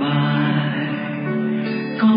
bài có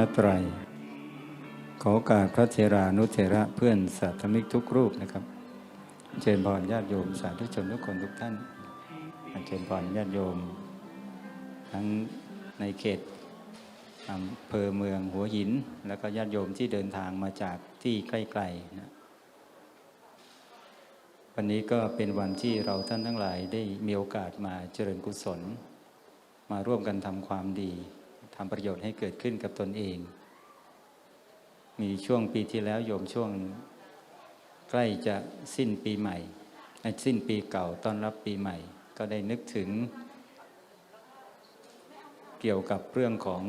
นตรัย ขอกาสพระเทรานุเทระเพื่อนสาธมิกทุกรูปนะครับเชิญพรญาติโยมสาธุชนทุกคนทุกท่านเชิญพรญาติโยม ทั้งในเขตอำเภอเมืองหัวหิน แล้วก็ญาติโยมที่เดินทางมาจากที่ใกล้ๆนะวันนี้ก็เป็นวันที่เราท่านทั้งหลายได้มีโอกาสมาเจริญกุศล มาร่วมกันทำความดี ทำประโยชน์ให้เกิดขึ้นกับตนเอง มีช่วงปีที่แล้วโยมช่วงใกล้จะสิ้นปีใหม่สิ้นปีเก่าต้อนรับปีใหม่ ก็ได้นึกถึง เกี่ยวกับเรื่องของ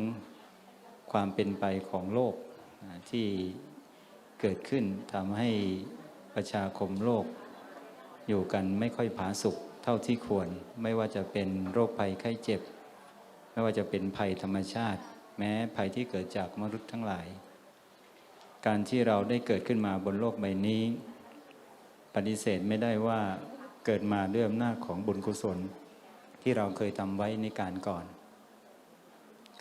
ความเป็นไปของโลกที่เกิดขึ้นทำให้ประชาคมโลก อยู่กันไม่ค่อยผาสุกเท่าที่ควร ไม่ว่าจะเป็นโรคภัยไข้เจ็บ ไม่ว่าจะเป็นภัยธรรมชาติ แม้ภัยที่เกิดจากมนุษย์ทั้งหลาย การที่เราได้เกิดขึ้นมาบนโลกใบนี้ ปฏิเสธไม่ได้ว่าเกิดมาด้วยอำนาจของบุญกุศล ที่เราเคยทำไว้ในการก่อน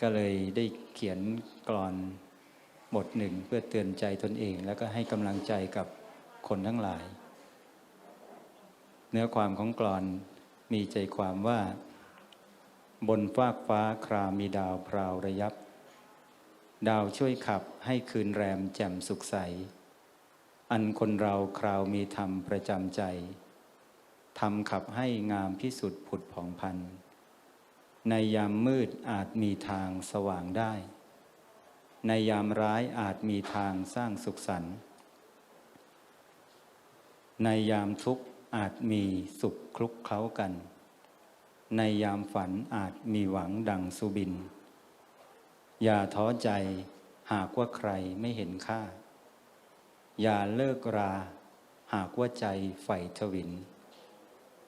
ก็เลยได้เขียนกรอนบทหนึ่งเพื่อเตือนใจตนเอง แล้วก็ให้กำลังใจกับคนทั้งหลาย เนื้อความของกรอนมีใจความว่า บนฟากฟ้าครามีดาวพราวระยับ ดาวช่วยขับให้คืนแรมแจ่มสุขใส อันคนเราคราวมีธรรมประจำใจทำขับให้งามพิสุทธิ์ผุดผ่องพัน ในยามมืดอาจมีทางสว่างได้ ในยามร้ายอาจมีทางสร้างสุขสันต์ในยามทุกข์อาจมีสุขคลุกเคล้ากัน ในยามฝันอาจมีหวังดังสุบิน อย่าท้อใจหากว่าใครไม่เห็นค่า อย่าเลิกรา หากว่าใจใฝ่ทวิน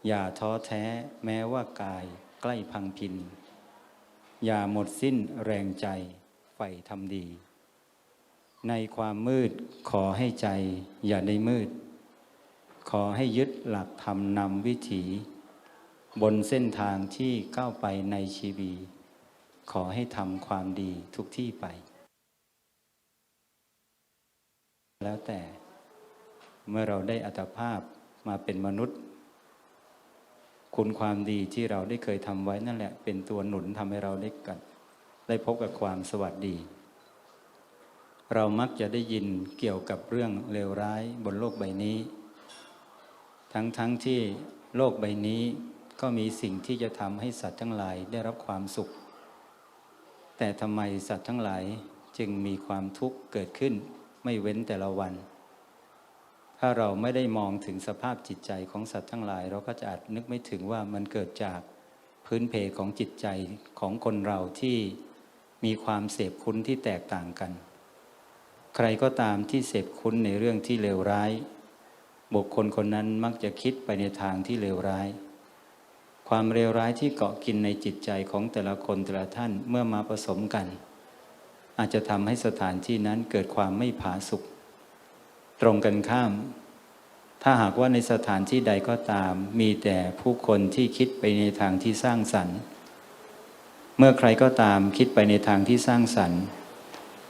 อย่าท้อแท้แม้ว่ากายใกล้พังพิน อย่าหมดสิ้นแรงใจใฝ่ทำดี ในความมืดขอให้ใจอย่าได้มืด ขอให้ยึดหลักธรรมนำวิถี บนเส้นทางที่ก้าวไปในชีวีขอให้ทำความดีทุกที่ไป แล้วแต่เมื่อเราได้อัตภาพมาเป็นมนุษย์ คุณความดีที่เราได้เคยทำไว้นั่นแหละ เป็นตัวหนุนทำให้เราได้กันได้พบกับความสวัสดี เรามักจะได้ยินเกี่ยวกับเรื่องเลวร้ายบนโลกใบนี้ ทั้งๆทที่โลกใบนี้ ก็มีสิ่งที่จะทำให้สัตว์ทั้งหลายได้รับความสุข แต่ทำไมสัตว์ทั้งหลายจึงมีความทุกข์เกิดขึ้นไม่เว้นแต่ละวัน ถ้าเราไม่ได้มองถึงสภาพจิตใจของสัตว์ทั้งหลาย เราก็จะอาจนึกไม่ถึงว่ามันเกิดจากพพื้นเพของจิตใจของคนเราที่มีความเสพคุ้นที่แตกต่างกัน ใครก็ตามที่เสพคุ้นในเรื่องที่เลวร้าย บุคคลคนนั้นมักจะคิดไปในทางที่เลวร้าย ความเลวร้ายที่เกาะกินในจิตใจของแต่ละคนแต่ละท่านเมื่อมาผสมกัน อาจจะทำให้สถานที่นั้นเกิดความไม่ผาสุกตรงกันข้าม ถ้าหากว่าในสถานที่ใดก็ตาม มีแต่ผู้คนที่คิดไปในทางที่สร้างสรรค์ เมื่อใครก็ตามคิดไปในทางที่สร้างสรรค์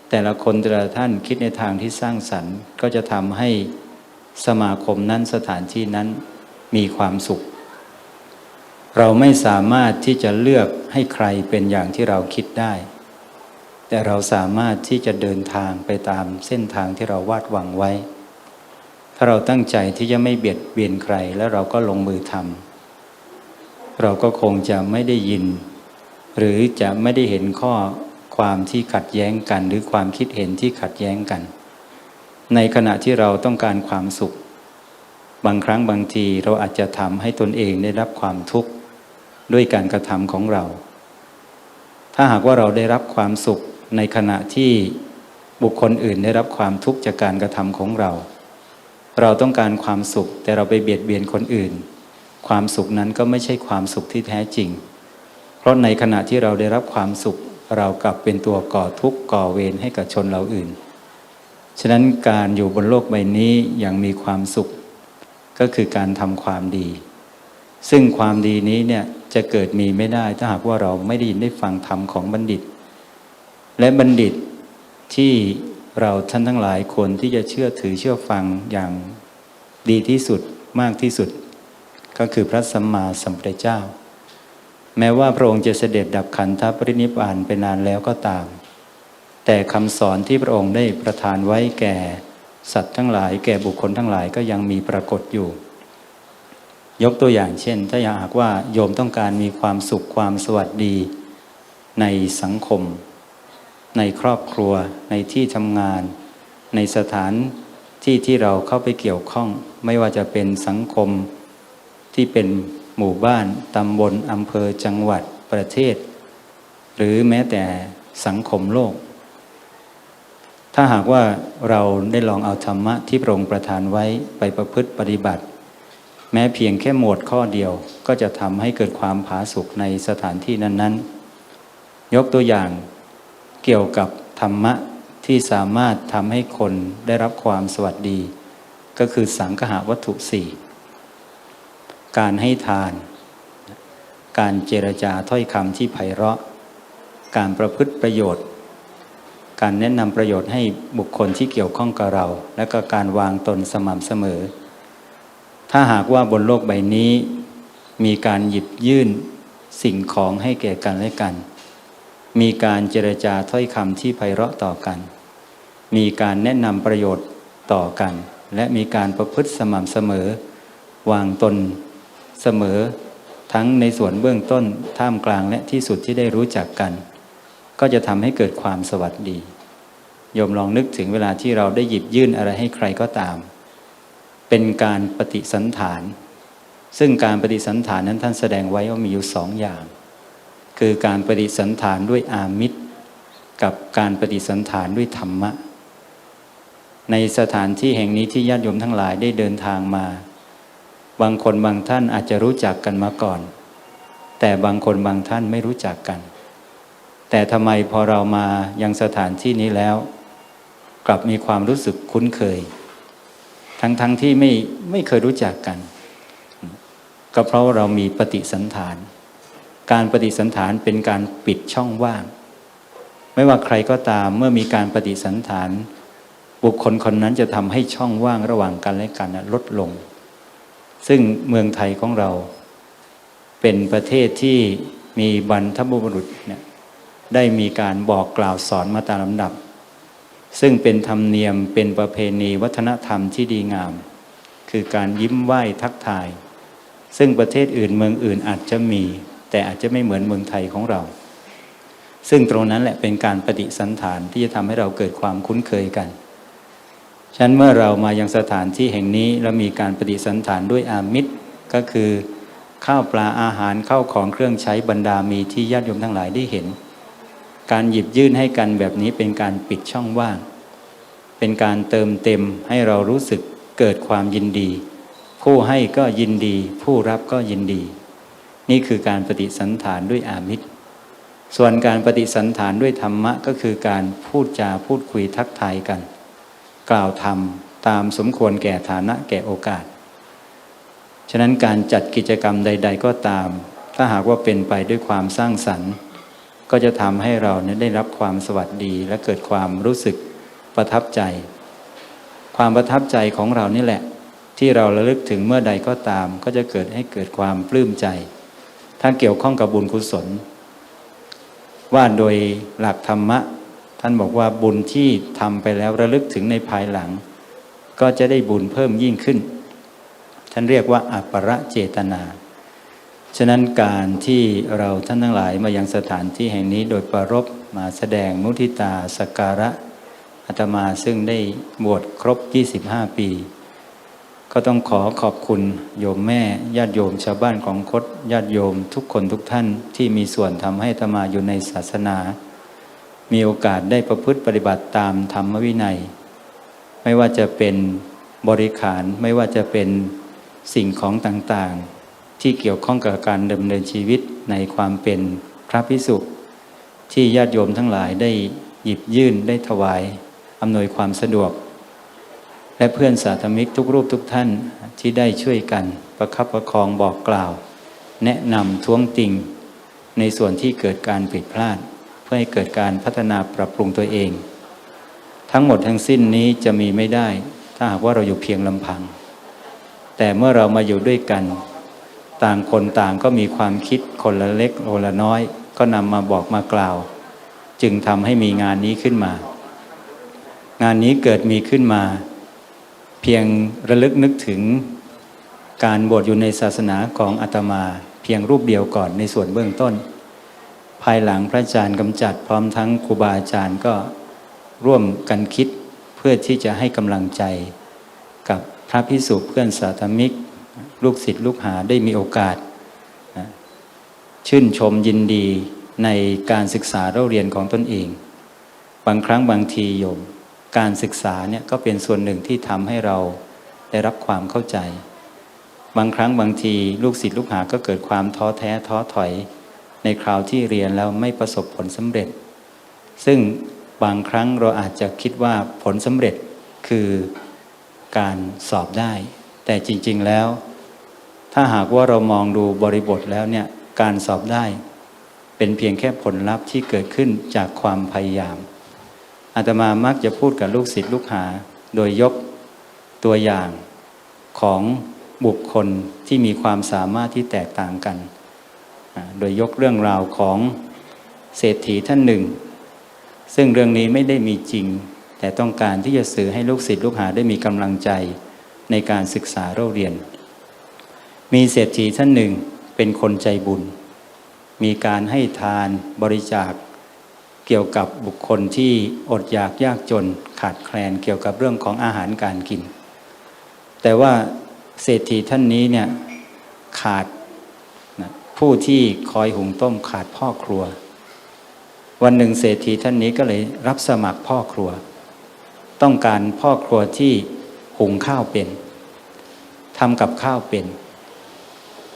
แต่ละคนแต่ละท่านคิดในทางที่สร้างสรรค์ ก็จะทำให้สมาคมนั้นสถานที่นั้นมีความสุข เราไม่สามารถที่จะเลือกให้ใครเป็นอย่างที่เราคิดได้ แต่เราสามารถที่จะเดินทางไปตามเส้นทางที่เราวาดหวังไว้ ถ้าเราตั้งใจที่จะไม่เบียดเบียนใครแล้วเราก็ลงมือทำเราก็คงจะไม่ได้ยิน หรือจะไม่ได้เห็นข้อความที่ขัดแย้งกัน หรือความคิดเห็นที่ขัดแย้งกัน ในขณะที่เราต้องการความสุข บางครั้งบางทีเราอาจจะทำให้ตนเองได้รับความทุกข์ ด้วยการกระทำของเรา ถ้าหากว่าเราได้รับความสุขในขณะที่บุคคลอื่นได้รับความทุกข์จากการกระทำของเรา เราต้องการความสุขแต่เราไปเบียดเบียนคนอื่น ความสุขนั้นก็ไม่ใช่ความสุขที่แท้จริง เพราะในขณะที่เราได้รับความสุข เรากลับเป็นตัวก่อทุกข์ก่อเวรให้กับชนเราอื่น ฉะนั้นการอยู่บนโลกใบนี้อย่างมีความสุข ก็คือการทำความดี ซึ่งความดีนี้เนี่ย จะเกิดมีไม่ได้ ถ้าหากว่าเราไม่ได้ยินได้ฟังธรรมของบัณฑิต และบัณฑิตที่เราท่านทั้งหลายควรที่จะเชื่อถือเชื่อฟังอย่างดีที่สุดมากที่สุด ก็คือพระสัมมาสัมพุทธเจ้า แม้ว่าพระองค์จะเสด็จดับขันธปรินิพพานไปนานแล้วก็ตาม แต่คำสอนที่พระองค์ได้ประทานไว้แก่ สัตว์ทั้งหลายแก่บุคคลทั้งหลายก็ยังมีปรากฏอยู่ ยกตัวอย่างเช่น ถ้าอยากหากว่าโยมต้องการมีความสุขความสวัสดี ในสังคม ในครอบครัว ในที่ทำงาน ในสถานที่ที่เราเข้าไปเกี่ยวข้อง ไม่ว่าจะเป็นสังคมที่เป็นหมู่บ้านตำบลอำเภอจังหวัดประเทศ หรือแม้แต่สังคมโลก ถ้าหากว่าเราได้ลองเอาธรรมะที่พระองค์ประทานไว้ไปประพฤติปฏิบัติ แม้เพียงแค่หมวดข้อเดียวก็จะทำให้เกิดความผาสุกในสถานที่นั้น ๆ ยกตัวอย่างเกี่ยวกับธรรมะที่สามารถทำให้คนได้รับความสวัสดี ก็คือสังคหาวัตถุสี่การให้ทาน การเจรจาถ้อยคำที่ไพเราะ การประพฤติประโยชน์ การแนะนำประโยชน์ให้บุคคลที่เกี่ยวข้องกับเรา และก็การวางตนสม่ำเสมอ ถ้าหากว่าบนโลกใบนี้ มีการหยิบยื่นสิ่งของให้แก่กันและกัน มีการเจรจาถ้อยคำที่ไพเราะต่อกัน มีการแนะนำประโยชน์ต่อกัน และมีการประพฤติสม่ำเสมอ วางตนเสมอ ทั้งในส่วนเบื้องต้นท่ามกลางและที่สุดที่ได้รู้จักกัน ก็จะทำให้เกิดความสวัสดีโยมลองนึกถึงเวลาที่เราได้หยิบยื่นอะไรให้ใครก็ตาม เป็นการปฏิสันฐาน ซึ่งการปฏิสันฐานนั้นท่านแสดงไว้ว่ามีอยู่สองอย่าง คือการปฏิสันฐานด้วยอามิตร กับการปฏิสันฐานด้วยธรรมะ ในสถานที่แห่งนี้ที่ญาติโยมทั้งหลายได้เดินทางมา บางคนบางท่านอาจจะรู้จักกันมาก่อน แต่บางคนบางท่านไม่รู้จักกัน แต่ทำไมพอเรามายังสถานที่นี้แล้ว กลับมีความรู้สึกคุ้นเคย ทั้งๆทที่ไม่ไม่เคยรู้จักกัน ก็เพราะเรามีปฏิสันฐาน การปฏิสันฐานเป็นการปิดช่องว่าง ไม่ว่าใครก็ตามเมื่อมีการปฏิสันฐาน บุคคลคนนั้นจะทำให้ช่องว่างระหว่างกันและกันลดลง ซึ่งเมืองไทยของเรา เป็นประเทศที่มีบรรทบุรุษเนี่ยได้มีการบอกกล่าวสอนมาตามลำดับ ซึ่งเป็นธรรมเนียมเป็นประเพณีวัฒนธรรมที่ดีงาม คือการยิ้มไหว้ทักทาย ซึ่งประเทศอื่นเมืองอื่นอาจจะมี แต่อาจจะไม่เหมือนเมืองไทยของเรา ซึ่งตรงนั้นแหละเป็นการปฏิสันฐานที่จะทำให้เราเกิดความคุ้นเคยกันฉะนั้นเมื่อเรามายังสถานที่แห่งนี้แล้วมีการปฏิสันฐานด้วยอามิตรก็คือข้าวปลาอาหารเข้าของเครื่องใช้บรรดามีที่ญาติโยมทั้งหลายได้เห็น การหยิบยื่นให้กันแบบนี้เป็นการปิดช่องว่าง เป็นการเติมเต็มให้เรารู้สึกเกิดความยินดี ผู้ให้ก็ยินดี ผู้รับก็ยินดี นี่คือการปฏิสันฐานด้วยอามิตร ส่วนการปฏิสันฐานด้วยธรรมะก็คือการพูดจาพูดคุยทักทายกัน กล่าวธรรมตามสมควรแก่ฐานะแก่โอกาส ฉะนั้นการจัดกิจกรรมใด ๆ ก็ตาม ถ้าหากว่าเป็นไปด้วยความสร้างสรรค์ ก็จะทำให้เราเนี่ยได้รับความสวัสดีและเกิดความรู้สึกประทับใจ ความประทับใจของเรานี่แหละ ที่เราระลึกถึงเมื่อใดก็ตาม ก็จะเกิดให้เกิดความปลื้มใจ ถ้าเกี่ยวข้องกับบุญกุศล ว่าโดยหลักธรรมะ ท่านบอกว่าบุญที่ทำไปแล้วระลึกถึงในภายหลัง ก็จะได้บุญเพิ่มยิ่งขึ้น ท่านเรียกว่าอัปปรเจตนา ฉะนั้นการที่เราท่านทั้งหลายมายังสถานที่แห่งนี้โดยประรบมาแสดงมุทิตาสการะอาตมาซึ่งได้บวชครบ 25 ปี ก็ต้องขอขอบคุณโยมแม่ญาติโยมชาวบ้านของคดญาติโยมทุกคนทุกท่านที่มีส่วนทำให้อาตมาอยู่ในศาสนา มีโอกาสได้ประพฤติปฏิบัติตามธรรมวินัย ไม่ว่าจะเป็นบริขารไม่ว่าจะเป็นสิ่งของต่างๆ ที่เกี่ยวข้องกับการดำเนินชีวิตในความเป็นพระพิสุที่ญาติโยมทั้งหลายได้หยิบยื่นได้ถวายอำนวยความสะดวก และเพื่อนสาธมิกทุกรูปทุกท่านที่ได้ช่วยกันประคับประคองบอกกล่าว แนะนำท้วงติงในส่วนที่เกิดการผิดพลาด เพื่อให้เกิดการพัฒนาปรับปรุงตัวเอง ทั้งหมดทั้งสิ้นนี้จะมีไม่ได้ ถ้าหากว่าเราอยู่เพียงลำพัง แต่เมื่อเรามาอยู่ด้วยกัน ต่างคนต่างก็มีความคิดคนละเล็กคนละน้อย ก็นำมาบอกมากล่าว จึงทำให้มีงานนี้ขึ้นมา งานนี้เกิดมีขึ้นมา เพียงระลึกนึกถึงการบวชอยู่ในศาสนาของอาตมา เพียงรูปเดียวก่อนในส่วนเบื้องต้น ภายหลังพระอาจารย์กำจัดพร้อมทั้งครูบาอาจารย์ก็ร่วมกันคิดเพื่อที่จะให้กำลังใจ กับพระพิสุเพื่อนสาธมิก ลูกศิษย์ลูกหาได้มีโอกาสนะชื่นชมยินดีในการศึกษาเราเรียนของตนเอง บางครั้งบางทีโยม การศึกษาเนี่ยก็เป็นส่วนหนึ่งที่ทำให้เราได้รับความเข้าใจ บางครั้งบางทีลูกศิษย์ลูกหาก็เกิดความท้อแท้ท้อถอย ในคราวที่เรียนแล้วไม่ประสบผลสำเร็จ ซึ่งบางครั้งเราอาจจะคิดว่าผลสำเร็จคือการสอบได้ แต่จริง ๆแล้ว ถ้าหากว่าเรามองดูบริบทแล้วเนี่ยการสอบได้เป็นเพียงแค่ผลลัพธ์ที่เกิดขึ้นจากความพยายามอาตมามักจะพูดกับลูกศิษย์ลูกหา โดยยกตัวอย่างของบุคคลที่มีความสามารถที่แตกต่างกัน โดยยกเรื่องราวของเศรษฐีท่านหนึ่ง ซึ่งเรื่องนี้ไม่ได้มีจริง แต่ต้องการที่จะสื่อให้ลูกศิษย์ลูกหาได้มีกำลังใจในการศึกษาเราเรียน มีเศรษฐีท่านหนึ่งเป็นคนใจบุญ มีการให้ทานบริจาคเกี่ยวกับบุคคลที่อดอยากยากจนขาดแคลนเกี่ยวกับเรื่องของอาหารการกิน แต่ว่าเศรษฐีท่านนี้เนี่ยขาดนะผู้ที่คอยหุงต้มขาดพ่อครัว วันหนึ่งเศรษฐีท่านนี้ก็เลยรับสมัครพ่อครัว ต้องการพ่อครัวที่หุงข้าวเป็นทำกับข้าวเป็น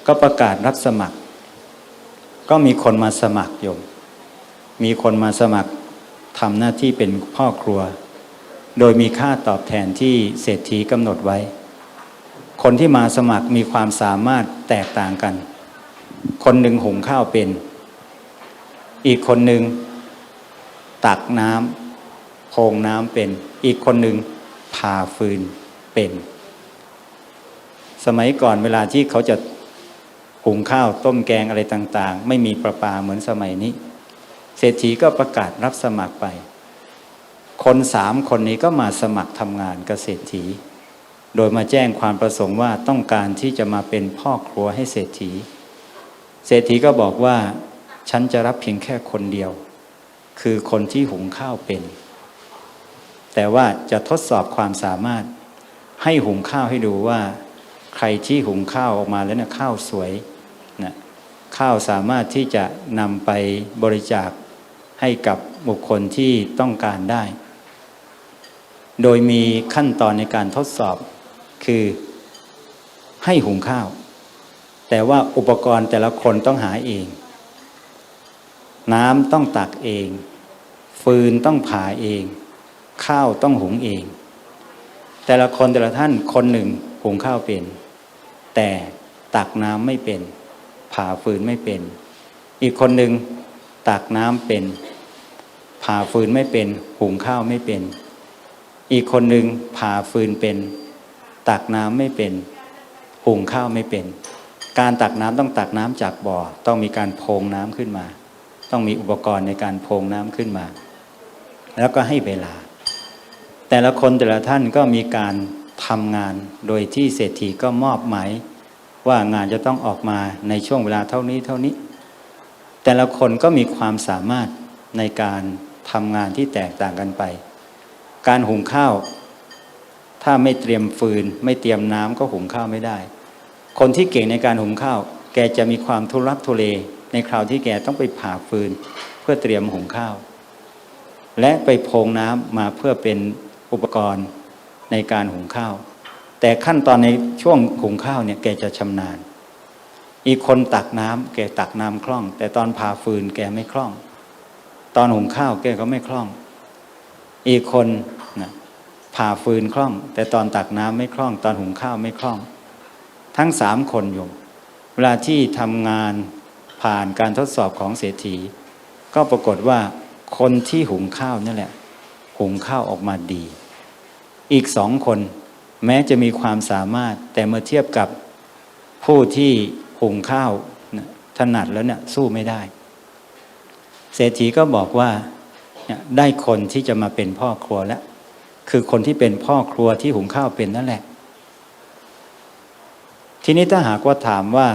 ก็ประกาศรับสมัคร ก็มีคนมาสมัครโยม มีคนมาสมัครทำหน้าที่เป็นพ่อครัว โดยมีค่าตอบแทนที่เศรษฐีกำหนดไว้ คนที่มาสมัครมีความสามารถแตกต่างกัน คนหนึ่งหุงข้าวเป็น อีกคนหนึ่งตักน้ำโพงน้ำเป็น อีกคนหนึ่งผ่าฟืนเป็น สมัยก่อนเวลาที่เขาจะ หุงข้าวต้มแกงอะไรต่าง ๆ ไม่มีประปาเหมือนสมัยนี้ เศรษฐีก็ประกาศรับสมัครไป คนสามคนนี้ก็มาสมัครทำงานกับเศรษฐี โดยมาแจ้งความประสงค์ว่าต้องการที่จะมาเป็นพ่อครัวให้เศรษฐี เศรษฐีก็บอกว่าฉันจะรับเพียงแค่คนเดียว คือคนที่หุงข้าวเป็น แต่ว่าจะทดสอบความสามารถให้หุงข้าวให้ดูว่า ใครที่หุงข้าวออกมาแล้วเนี่ยข้าวสวย ข้าวสามารถที่จะนำไปบริจาคให้กับบุคคลที่ต้องการได้ โดยมีขั้นตอนในการทดสอบคือให้หุงข้าว แต่ว่าอุปกรณ์แต่ละคนต้องหาเอง น้ำต้องตักเอง ฟืนต้องผ่าเอง ข้าวต้องหุงเอง แต่ละคนแต่ละท่านคนหนึ่งหุงข้าวเป็น แต่ตักน้ำไม่เป็น ผ่าฟืนไม่เป็น อีกคนหนึ่งตักน้ำเป็น ผ่าฟืนไม่เป็น หุงข้าวไม่เป็น อีกคนหนึ่งผ่าฟืนเป็น ตักน้ำไม่เป็น หุงข้าวไม่เป็น การตักน้ำต้องตักน้ำจากบ่อ ต้องมีการโพงน้ำขึ้นมา ต้องมีอุปกรณ์ในการโพงน้ำขึ้นมา แล้วก็ให้เวลา แต่ละคนแต่ละท่านก็มีการทำงานโดยที่เศรษฐีก็มอบหมาย ว่างานจะต้องออกมาในช่วงเวลาเท่านี้เท่านี้ แต่ละคนก็มีความสามารถในการทำงานที่แตกต่างกันไป การหุงข้าว ถ้าไม่เตรียมฟืน ไม่เตรียมน้ำก็หุงข้าวไม่ได้ คนที่เก่งในการหุงข้าว แกจะมีความทุรักทุเลในคราวที่แกต้องไปผ่าฟืน เพื่อเตรียมหุงข้าว และไปโพงน้ำมาเพื่อเป็นอุปกรณ์ในการหุงข้าว แต่ขั้นตอนในช่วงหุงข้าวเนี่ยแกจะชำนาญ อีกคนตักน้ำแกตักน้ำคล่อง แต่ตอนผ่าฟืนแกไม่คล่อง ตอนหุงข้าวแกก็ไม่คล่อง อีกคนนะผ่าฟืนคล่อง แต่ตอนตักน้ำไม่คล่อง ตอนหุงข้าวไม่คล่อง ทั้งสามคนโยมเวลาที่ทำงานผ่านการทดสอบของเศรษฐี ก็ปรากฏว่าคนที่หุงข้าวนั่นแหละ หุงข้าวออกมาดี อีกสองคน แม้จะมีความสามารถ แต่เมื่อเทียบกับผู้ที่หุงข้าวถนัดแล้วเนี่ยสู้ไม่ได้ เศรษฐีก็บอกว่าได้คนที่จะมาเป็นพ่อครัวแล้ว คือคนที่เป็นพ่อครัวที่หุงข้าวเป็นนั่นแหละ ทีนี้ถ้าหากว่าถามว่า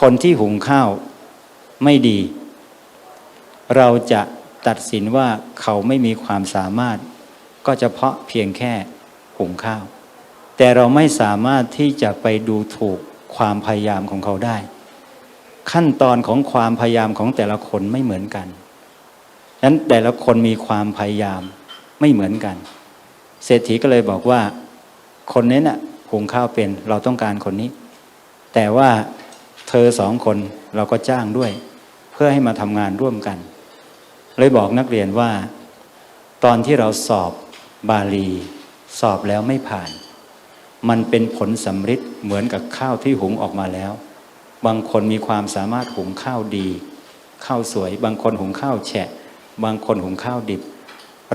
คนที่หุงข้าวไม่ดี เราจะตัดสินว่าเขาไม่มีความสามารถ ก็เฉพาะเพียงแค่หุงข้าว แต่เราไม่สามารถที่จะไปดูถูกความพยายามของเขาได้ ขั้นตอนของความพยายามของแต่ละคนไม่เหมือนกันฉะนั้นแต่ละคนมีความพยายามไม่เหมือนกัน เศรษฐีก็เลยบอกว่า คนนี้น่ะหุงข้าวเป็นเราต้องการคนนี้ แต่ว่าเธอสองคนเราก็จ้างด้วย เพื่อให้มาทำงานร่วมกัน เลยบอกนักเรียนว่า ตอนที่เราสอบบาลี สอบแล้วไม่ผ่าน มันเป็นผลสำฤทธิ์เหมือนกับข้าวที่หุงออกมาแล้ว บางคนมีความสามารถหุงข้าวดี ข้าวสวย บางคนหุงข้าวแฉะ บางคนหุงข้าวดิบ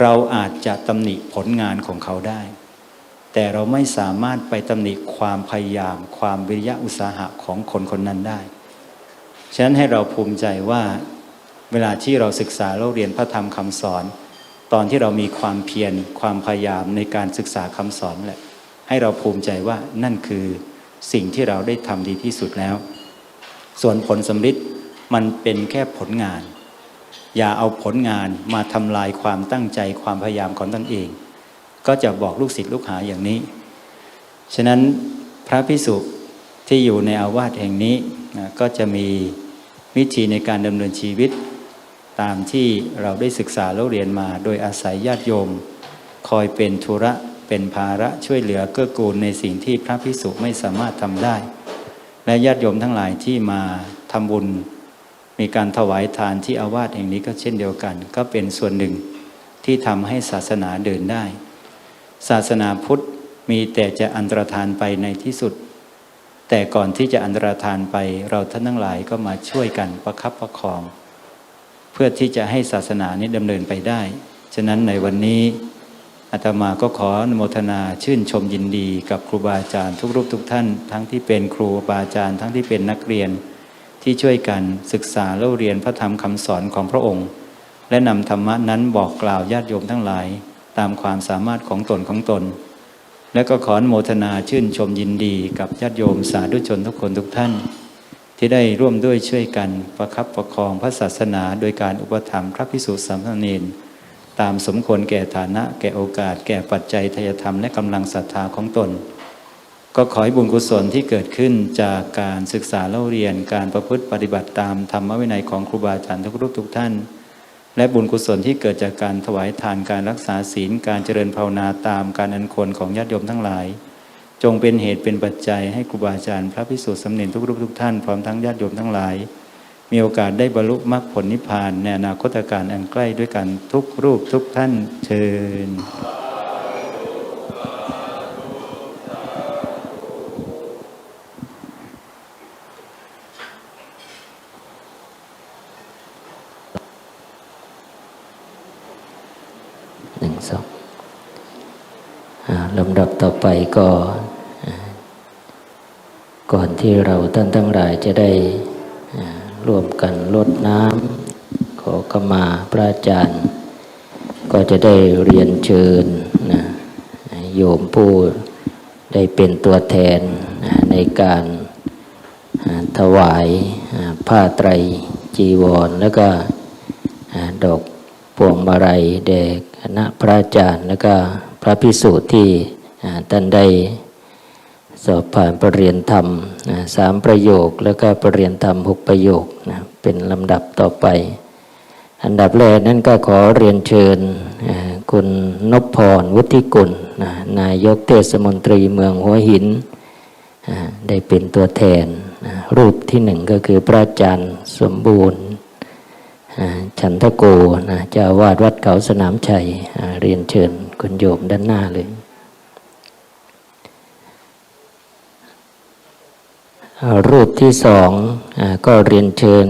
เราอาจจะตำหนิผลงานของเขาได้ แต่เราไม่สามารถไปตำหนิความพยายาม ความวิริยะอุตสาหะของคนคนนั้นได้ ฉะนั้นให้เราภูมิใจว่า เวลาที่เราศึกษาเราเรียนพระธรรมคำสอน ตอนที่เรามีความเพียรความพยายามในการศึกษาคำสอนแหละ ให้เราภูมิใจว่านั่นคือสิ่งที่เราได้ทำดีที่สุดแล้ว ส่วนผลสำฤทธิ์มันเป็นแค่ผลงาน อย่าเอาผลงานมาทำลายความตั้งใจความพยายามของตนเอง ก็จะบอกลูกศิษย์ลูกหาอย่างนี้ ฉะนั้นพระพิสุที่อยู่ในอาวาสแห่งนี้นะก็จะมีวิธีในการดำเนินชีวิต ตามที่เราได้ศึกษาแล้วเรียนมา โดยอาศัยญาติโยม คอยเป็นธุระ เป็นภาระช่วยเหลือเกื้อกูลในสิ่งที่พระพิสุไม่สามารถทำได้ และญาติโยมทั้งหลายที่มาทำบุญ มีการถวายทานที่อาวาสแห่งนี้ก็เช่นเดียวกัน ก็เป็นส่วนหนึ่งที่ทำให้ศาสนาเดินได้ ศาสนาพุทธมีแต่จะอันตรธานไปในที่สุด แต่ก่อนที่จะอันตรธานไปเราท่านทั้งหลายก็มาช่วยกันประคับประคอง เพื่อที่จะให้ศาสนานี้ดำเนินไปได้ ฉะนั้นในวันนี้ อาตมาก็ขออนุโมทนาชื่นชมยินดีกับครูบาอาจารย์ทุกรูปทุกท่าน ทั้งที่เป็นครูบาอาจารย์ทั้งที่เป็นนักเรียน ที่ช่วยกันศึกษาเล่าเรียนพระธรรมคำสอนของพระองค์ และนำธรรมะนั้นบอกกล่าวญาติโยมทั้งหลาย ตามความสามารถของตนของตน และก็ขออนุโมทนาชื่นชมยินดีกับญาติโยมสาธุชนทุกคนทุกท่าน ที่ได้ร่วมด้วยช่วยกันประคับประคองพระศาสนา โดยการอุปถัมภ์พระพิสุทธิสามเณร ตามสมควรแก่ฐานะ แก่โอกาส แก่ปัจจัยทายธรรมและกำลังศรัทธาของตน ก็ขอให้บุญกุศลที่เกิดขึ้นจากการศึกษาเล่าเรียนการประพฤติปฏิบัติตามธรรมวินัยของครูบาอาจารย์ทุกรูปทุกท่าน และบุญกุศลที่เกิดจากการถวายทานการรักษาศีล การเจริญภาวนาตามการอันควรของญาติโยมทั้งหลาย จงเป็นเหตุเป็นปัจจัยให้ครูบาอาจารย์พระพิสุทธิ์สำเน็จทุกรูปทุกท่านพร้อมทั้งญาติโยมทั้งหลาย มีโอกาสได้บรรลุมรรคผลนิพพานในอนาคตการอันใกล้ด้วยกันทุกรูปทุกท่านเชิญหนึ่งสองลำดับต่อไปก็อ่าก่อนที่เราท่านทั้งหลายจะได้ ร่วมกันลดน้ำขอขมาพระอาจารย์ ก็จะได้เรียนเชิญนะโยมผู้ได้เป็นตัวแทนในการถวายผ้าไตรจีวร แล้วก็ดอกพวงมาลัยแด่คณะพระอาจารย์ แล้วก็พระพิสุที่อ่ท่านได้ สอบผ่านประเรียนธรรมสามประโยคแล้วก็ประเรียนธรรมหกประโยคนะเป็นลำดับต่อไป อันดับแรกนั้นก็ขอเรียนเชิญคุณนพพรวุฒิกุลนะนายกเทศมนตรีเมืองหัวหิน ได้เป็นตัวแทนนะรูปที่หนึ่งก็คือพระอาจารย์สมบูรณ์ฉันทโกนะเจ้าวาดวัดเขาสนามชัยเรียนเชิญคุณโยมด้านหน้าเลย อ่า รูปที่สองอก็เรียนเชิญ